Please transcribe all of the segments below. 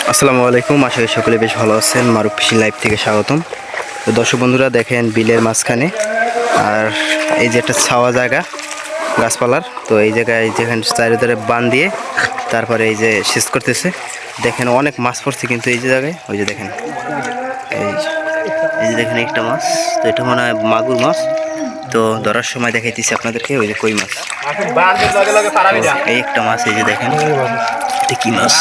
আসসালামু আলাইকুম, আশা করি সকলে বেশ ভালো আছেন। মারুফ ফিশিং লাইভ থেকে স্বাগতম। তো দর্শক বন্ধুরা, দেখেন বিলের মাঝখানে, আর এই যে একটা ছাওয়া জায়গা গাছপালার, তো এই জায়গায় যেখানে চারিধারে বান দিয়ে তারপরে এই যে শেষ করতেছে। দেখেন অনেক মাছ পড়ছে কিন্তু এই যে জায়গায়, ওই যে দেখেন। এই এই যে দেখেন একটা মাছ, তো এটা মনে হয় মাগুর মাছ। তো ধরার সময় দেখাইতেছি আপনাদেরকে, ওই যে কই মাছ? এই একটা মাছ এই যে দেখেন। কি মাছ?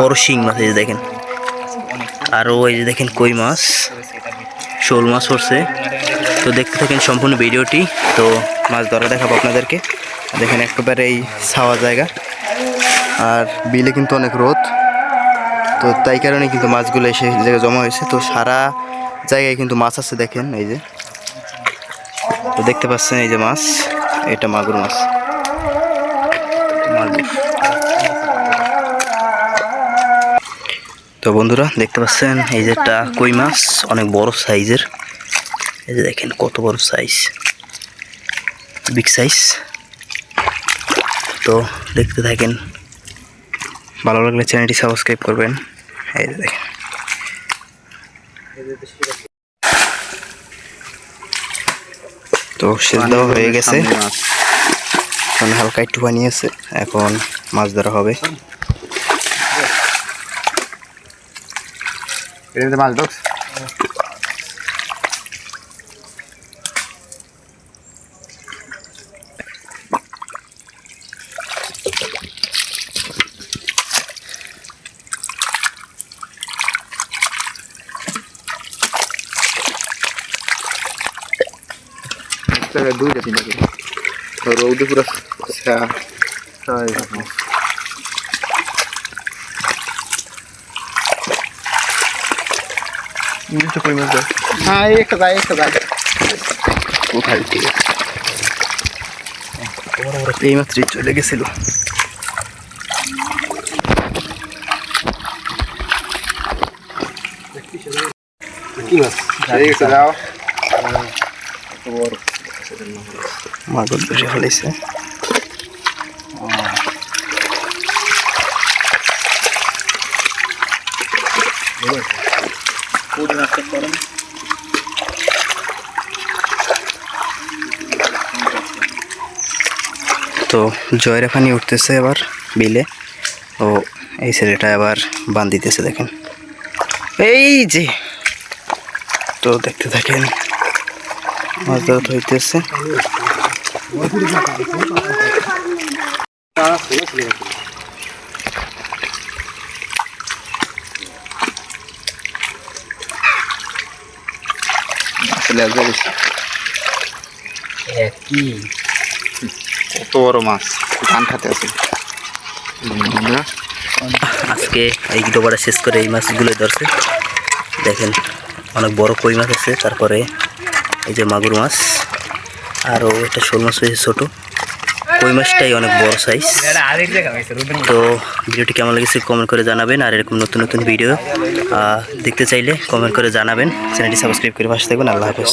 বড় শিং মাছ এই যে দেখেন। আরও এই যে দেখেন কই মাছ? শোল মাছ পড়ছে। তো দেখতে থাকেন সম্পূর্ণ ভিডিওটি। তো মাছ ধরা দেখাবো আপনাদেরকে। দেখেন একেবারে এই ছাওয়া জায়গা। আর বিলে কিন্তু অনেক রোদ। তো তাই কারণে কিন্তু মাছগুলো এসে জায়গায় জমা হয়েছে। তো সারা জায়গায় কিন্তু মাছ আছে দেখেন, এই যে। তো দেখতে পাচ্ছেন এই যে মাছ, এটা মাগুর মাছ। তো বন্ধুরা, দেখতে পাচ্ছেন এই যে একটা কই মাছ, অনেক বড় সাইজের। এই যে দেখেন কত বড় সাইজ বিগ সাইজ তো দেখতে থাকেন। ভালো লাগলে চ্যানেলটি সাবস্ক্রাইব করবেন। এই যে দেখেন। তো শেষ দেওয়া হয়ে গেছে। এখন হালকা একটু বানিয়েছে এখন মাছ ধরা হবে। মাছ ঢোকস দুইটা তিনটা করে রৌদে পুরো ইংলিশটা কই মাছ হ্যাঁ এই একটা গায়ে একটা গায়ে কোথায় ঠিক আছে এই মাত্রই চলে গেছিল। কি মাছ? এই একটা যাও মাগুর বেশি ফেলেছে। তো জয়রা পানি উঠতেছে এবার বিলে। ও এই ছেলেটা এবার বান দিতেছে, দেখেন। এই যে। তো দেখতে থাকেন মাছ হইতেছে। কত বড় মাছ? ধান খাতে আছে। আজকে এই ডোবাটা শেষ করে এই মাছগুলো ধরছে। দেখেন অনেক বড় কই মাছ আছে তারপরে এই যে মাগুর মাছ আরও এটা শোল মাছ হয়েছে ছোটো। কই মাছটাই অনেক বড় সাইজ তো ভিডিওটি কেমন লেগেছে কমেন্ট করে জানাবেন, আর এরকম নতুন নতুন ভিডিও দেখতে চাইলে কমেন্ট করে জানাবেন। চ্যানেলটি সাবস্ক্রাইব করে পাশে থাকবেন। আল্লাহ হাফেজ।